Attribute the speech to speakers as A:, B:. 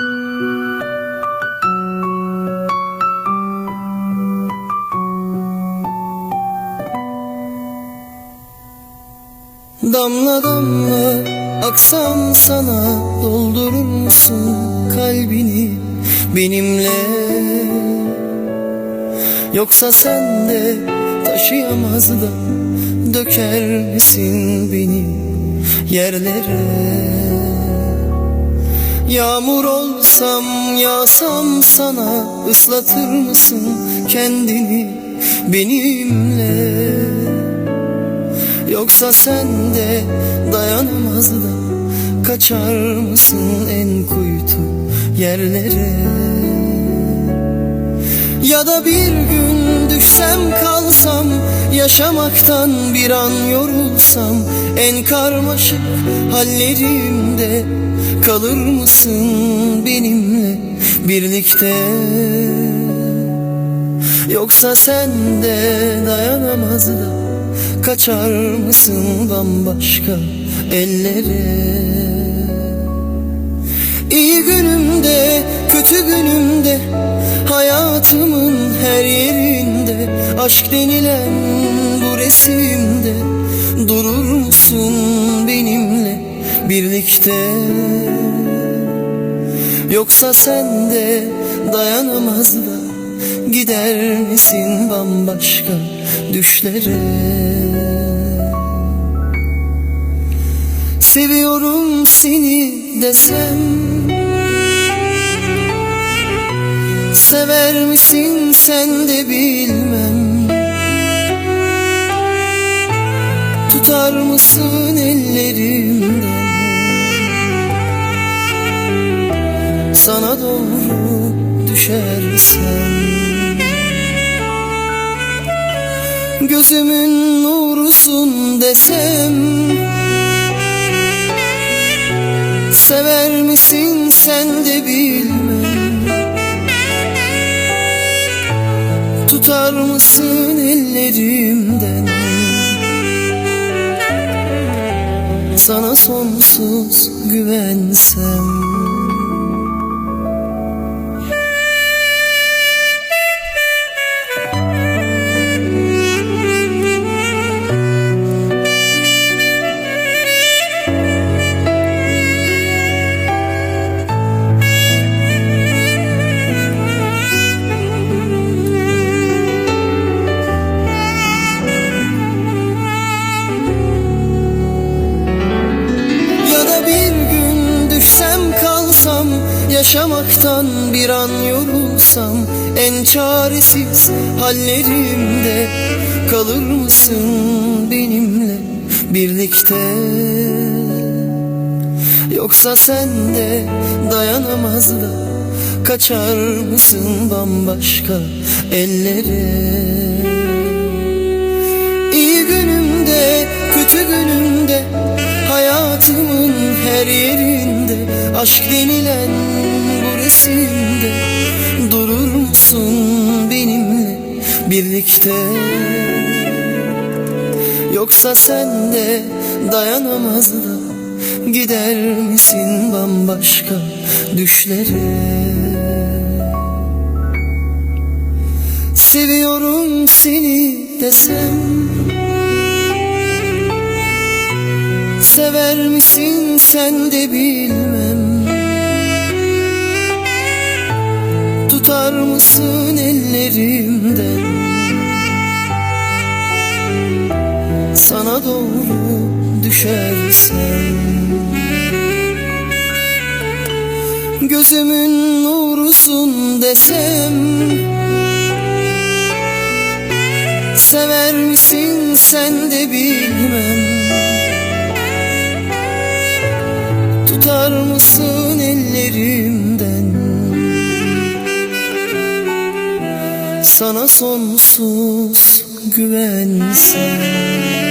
A: Damla damla aksam sana doldurur musun kalbini benimle? Yoksa sen de taşıyamaz da döker misin beni yerlere Yağmur olsam yağsam sana ıslatır mısın kendini benimle? Yoksa sen de dayanamaz da Kaçar mısın en kuytu yerlere? Ya da bir gün düşsem kalsam Yaşamaktan bir an yorulsam En karmaşık hallerimde Kalır mısın benimle birlikte? Yoksa sen de dayanamaz da Kaçar mısın bambaşka ellere? İyi günümde kötü günümde Hayatımın her yerinde Aşk denilen bu resimde Durur musun birlikte. Yoksa sen de dayanamaz da Gider misin bambaşka düşlere? Seviyorum seni desem Sever misin sen de bilmem. Tutar mısın ellerimden Sana doğru düşersem. Gözümün nurusun desem Sever misin sen de bilmem. Tutar mısın ellerimden? Sana sonsuz güvensem Yaşamaktan bir an yorulsam En çaresiz hallerimde Kalır mısın benimle birlikte? Yoksa sen de dayanamaz da Kaçar mısın bambaşka ellere? İyi günümde, kötü günümde Hayatımın her yerinde Aşk denilen bu resimde Durur musun benimle birlikte? Yoksa sen de dayanamaz da Gider misin bambaşka düşlere? Seviyorum seni desem Sever misin sen de bilmem Mısın ellerimden Sana doğru düşersem. Gözümün nurusun desem. Sever misin sen de bilmem. Tutar mısın ellerimden Sana sonsuz güvensem